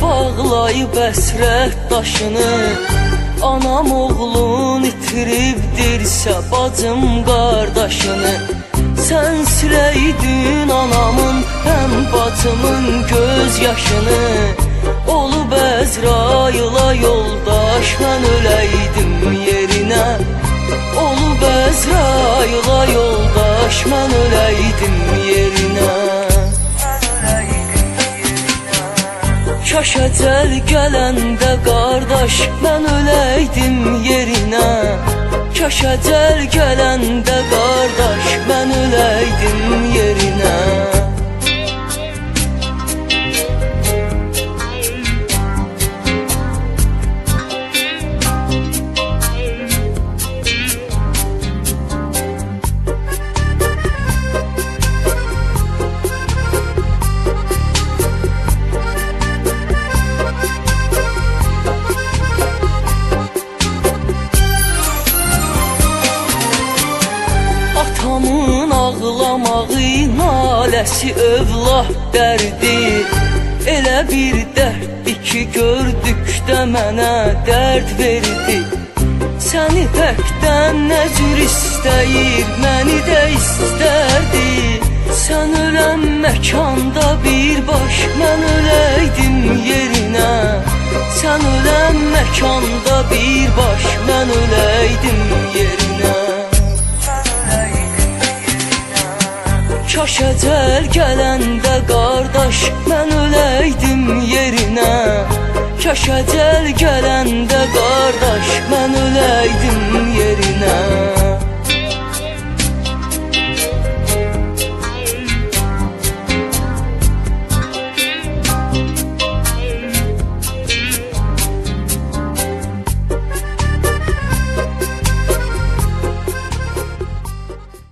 Bağlayıb əsrət daşını. Anam oğlun itiribdirsə bacım qardaşını. Sən siləydin anamın həm bacımın göz yaşını. Olub Əzrayıla yoldaş mən öləydim yerinə. Olub Əzrayıla yoldaş mən öləydim yerinə Kaş əcəl gələndə qardaş mən öləydim yerinə Kaş əcəl gələndə qardaş mən Atamın ağlamağı naləsi övlah dərdi Elə bir dərddi ki gördükdə mənə dərd verdi. Səni təkdən nə cür istəyir, məni də istərdi. Sən ölən məkanda birbaş mən öləydim yerinə. Sən ölən məkanda birbaş mən öləydim Kaş əcəl gələndə qardaş mən öləydim yerinə. Kaş əcəl